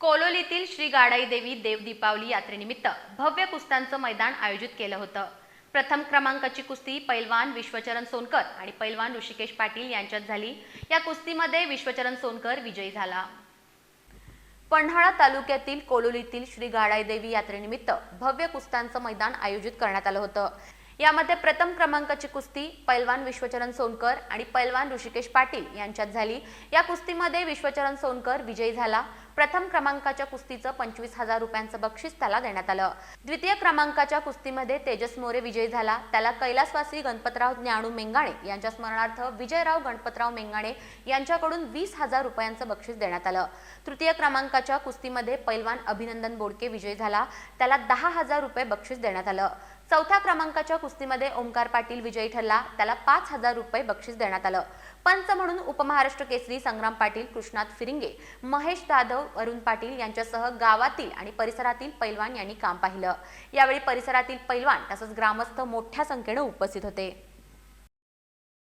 कोलोलीतील श्री गाडाई देवी देव दीपावली यात्रेनिमित्त भव्य कुस्त्यांचं मैदान आयोजित केलं होतं. प्रथम क्रमांकाची कुस्ती पैलवान विश्वचरण सोनकर आणि पैलवान ऋषिकेश पाटील यांच्यात झाली. या कुस्तीमध्ये विश्वचरण सोनकर विजयी झाला. पन्हाळा तालुक्यातील कोलोलीतील श्री गाडाई देवी यात्रेनिमित्त भव्य कुस्त्यांचं मैदान आयोजित करण्यात आलं होतं. यामध्ये प्रथम क्रमांकाची कुस्ती पैलवान विश्वचरण सोनकर आणि पैलवान ऋषिकेश पाटील यांच्यात झाली. या कुस्तीमध्ये विश्वचरण सोनकर विजयी झाला. प्रथम क्रमांकाच्या कुस्तीचं पंचवीस हजार रुपयांचं बक्षीस त्याला देण्यात आलं. द्वितीय क्रमांकाच्या कुस्तीमध्ये तेजस मोरे विजयी झाला. त्याला कैलासवासी गणपतराव ज्ञानू मेंगाणे यांच्या स्मरणार्थ विजयराव गणपतराव मेंगाणे यांच्याकडून वीस हजार रुपयांचं बक्षीस देण्यात आलं. तृतीय क्रमांकाच्या कुस्तीमध्ये पैलवान अभिनंदन बोडके विजयी झाला. त्याला दहा हजार रुपये बक्षीस देण्यात आलं. चौथ्या क्रमांकाच्या कुस्तीमध्ये ओंकार पाटील विजयी ठरला. त्याला पाच हजार रुपये बक्षीस देण्यात आलं. पंच म्हणून उपमहाराष्ट्र केसरी संग्राम पाटील कृष्णात फिरिंगे महेश जाधव अरुण पाटील यांच्यासह गावातील आणि परिसरातील पैलवान यांनी काम पाहिलं. यावेळी परिसरातील पैलवान तसंच ग्रामस्थ मोठ्या संख्येनं उपस्थित होते.